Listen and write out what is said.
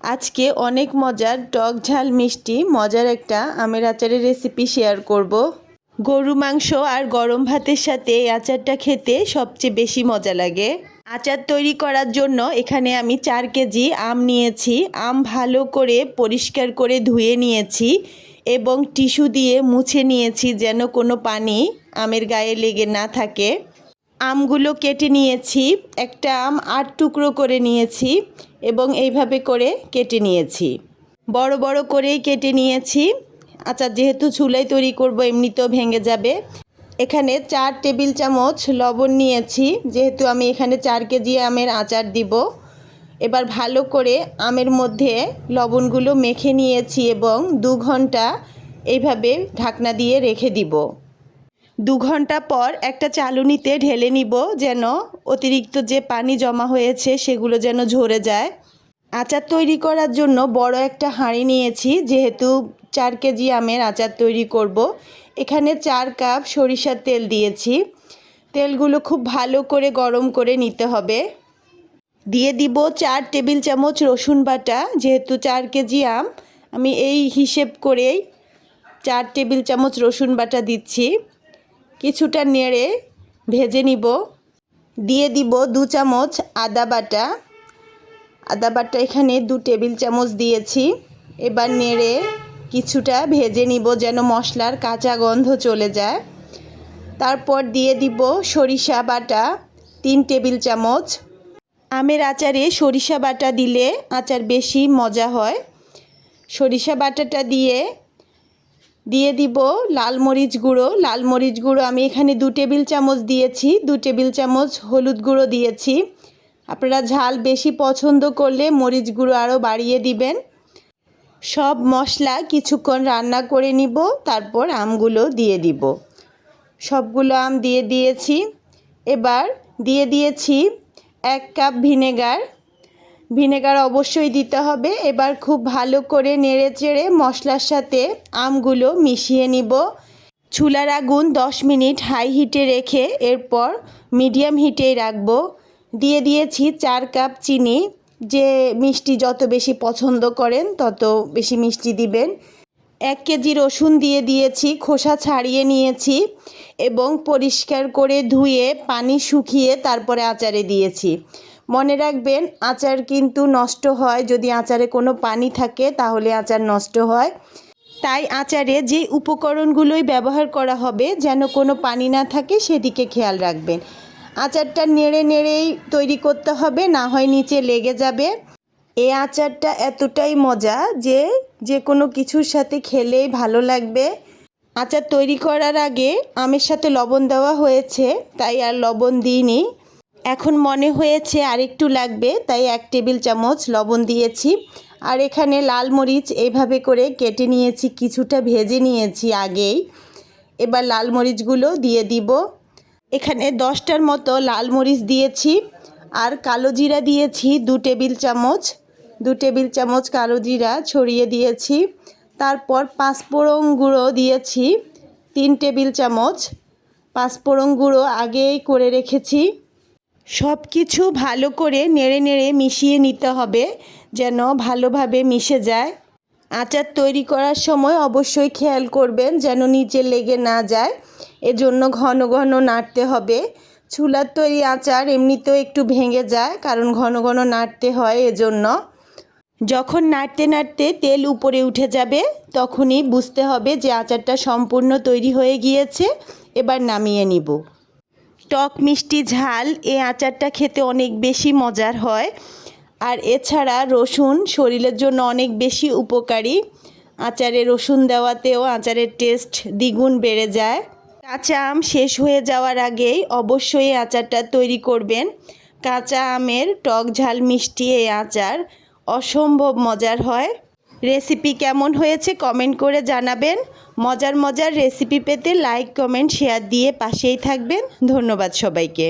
আজকে অনেক মজার টক ঝাল মিষ্টি, মজার একটা আমের আচারের রেসিপি শেয়ার করব। গরু মাংস আর গরম ভাতের সাথে এই আচারটা খেতে সবচেয়ে বেশি মজা লাগে। আচার তৈরি করার জন্য এখানে আমি চার কেজি আম নিয়েছি। আম ভালো করে পরিষ্কার করে ধুয়ে নিয়েছি এবং টিস্যু দিয়ে মুছে নিয়েছি যেন কোনো পানি আমের গায়ে লেগে না থাকে। আমগুলো কেটে নিয়েছি, একটা আম আট টুকরো করে নিয়েছি এবং এইভাবে করে কেটে নিয়েছি। বড় বড় করেই কেটে নিয়েছি। আচার যেহেতু চুলাই তৈরি করব, এমনিতেও ভেঙে যাবে। এখানে চার টেবিল চামচ লবণ নিয়েছি, যেহেতু আমি এখানে চার কেজি আমের আচার দিব। এবার ভালো করে আমের মধ্যে লবণগুলো মেখে নিয়েছি এবং দু ঘণ্টা এইভাবে ঢাকনা দিয়ে রেখে দিব। দু ঘণ্টা পর একটা চালুনিতে ঢেলে নিব যেন অতিরিক্ত যে পানি জমা হয়েছে সেগুলো যেন ঝরে যায়। আচার তৈরি করার জন্য বড় একটা হাঁড়ি নিয়েছি, যেহেতু চার কেজি আমের আচার তৈরি করব। এখানে চার কাপ সরিষার তেল দিয়েছি। তেলগুলো খুব ভালো করে গরম করে নিতে হবে। দিয়ে দিব চার টেবিল চামচ রসুন বাটা, যেহেতু চার কেজি আম। আমি এই হিসেব করেই চার টেবিল চামচ রসুন বাটা দিচ্ছি। কিছুটা নেড়ে ভেজে নিব। দিয়ে দিব দু চামচ আদা বাটা। আদা বাটা এখানে দু টেবিল চামচ দিয়েছি। এবার নেড়ে কিছুটা ভেজে নিব যেন মশলার কাঁচা গন্ধ চলে যায়। তারপর দিয়ে দিব সরিষা বাটা তিন টেবিল চামচ। আমের আচারে সরিষা বাটা দিলে আচার বেশি মজা হয়। সরিষা বাটাটা দিয়ে দিয়ে দিব লাল মরিচ গুঁড়ো। লাল মরিচ গুঁড়ো আমি এখানে দু টেবিল চামচ দিয়েছি। দু টেবিল চামচ হলুদ গুঁড়ো দিয়েছি। আপনারা ঝাল বেশি পছন্দ করলে মরিচ গুঁড়ো আরও বাড়িয়ে দিবেন। সব মশলা কিছুক্ষণ রান্না করে নিব, তারপর আমগুলো দিয়ে দিব। সবগুলো আম দিয়ে দিয়েছি। এবার দিয়ে দিয়েছি এক কাপ ভিনেগার। ভিনেগার অবশ্যই দিতে হবে। এবার খুব ভালো করে নেড়ে চেড়ে মশলার সাথে আমগুলো মিশিয়ে নিব। চুলার আগুন দশ মিনিট হাই হিটে রেখে এরপর মিডিয়াম হিটেই রাখব। দিয়ে দিয়েছি চার কাপ চিনি। যে মিষ্টি যত বেশি পছন্দ করেন, তত বেশি মিষ্টি দিবেন। এক কেজি রসুন দিয়ে দিয়েছি, খোসা ছাড়িয়ে নিয়েছি এবং পরিষ্কার করে ধুয়ে পানি শুকিয়ে তারপরে আচারে দিয়েছি। মনে রাখবেন, আচার কিন্তু নষ্ট হয়। যদি আচারে কোনো পানি থাকে, তাহলে আচার নষ্ট হয়। তাই আচারে যে উপকরণগুলোই ব্যবহার করা হবে, যেন কোনো পানি না থাকে, সেদিকে খেয়াল রাখবেন। আচারটা নেড়ে নেড়েই তৈরি করতে হবে, না হয় নিচে লেগে যাবে। এ আচারটা এতটাই মজা যে যে কোনো কিছুর সাথে খেলেই ভালো লাগবে। আচার তৈরি করার আগে আমের সাথে লবণ দেওয়া হয়েছে, তাই আর লবণ দিইনি। এখন মনে হয়েছে আরেকটু লাগবে, তাই এক টেবিল চামচ লবণ দিয়েছি। আর এখানে লাল মরিচ এইভাবে করে কেটে নিয়েছি, কিছুটা ভেজে নিয়েছি আগেই। এবার লাল মরিচগুলো দিয়ে দিব। এখানে দশটার মতো লাল মরিচ দিয়েছি। আর কালো জিরা দিয়েছি দু টেবিল চামচ। দু টেবিল চামচ কালো জিরা ছড়িয়ে দিয়েছি। তারপর পাঁচফোড়ন গুঁড়ো দিয়েছি, তিন টেবিল চামচ। পাঁচফোড়ন গুঁড়ো আগেই করে রেখেছি। সব কিছু ভালো করে নেড়ে নেড়ে মিশিয়ে নিতে হবে, যেন ভালোভাবে মিশে যায়। আচার তৈরি করার সময় অবশ্যই খেয়াল করবেন যেন নিচে লেগে না যায়, এজন্য ঘন ঘন নাড়তে হবে। চুলার তৈরি আচার এমনিতেও একটু ভেঙে যায়, কারণ ঘন ঘন নাড়তে হয় এজন্য। যখন নাড়তে নাড়তে তেল উপরে উঠে যাবে, তখনই বুঝতে হবে যে আচারটা সম্পূর্ণ তৈরি হয়ে গিয়েছে, এবার নামিয়ে নিব। টক মিষ্টি ঝাল এই আচারটা খেতে অনেক বেশি মজার হয়। আর এছাড়া রসুন শরীরের জন্য অনেক বেশি উপকারী। আচারে রসুন দেওয়াতেও আচারের টেস্ট দ্বিগুণ বেড়ে যায়। কাঁচা আম শেষ হয়ে যাওয়ার আগেই অবশ্যই আচারটা তৈরি করবেন। কাঁচা আমের টক ঝাল মিষ্টি এই আচার অসম্ভব মজার হয়। রেসিপি কেমন হয়েছে কমেন্ট করে জানাবেন। মজার মজার রেসিপি পেতে লাইক কমেন্ট শেয়ার দিয়ে পাশেই থাকবেন। ধন্যবাদ সবাইকে।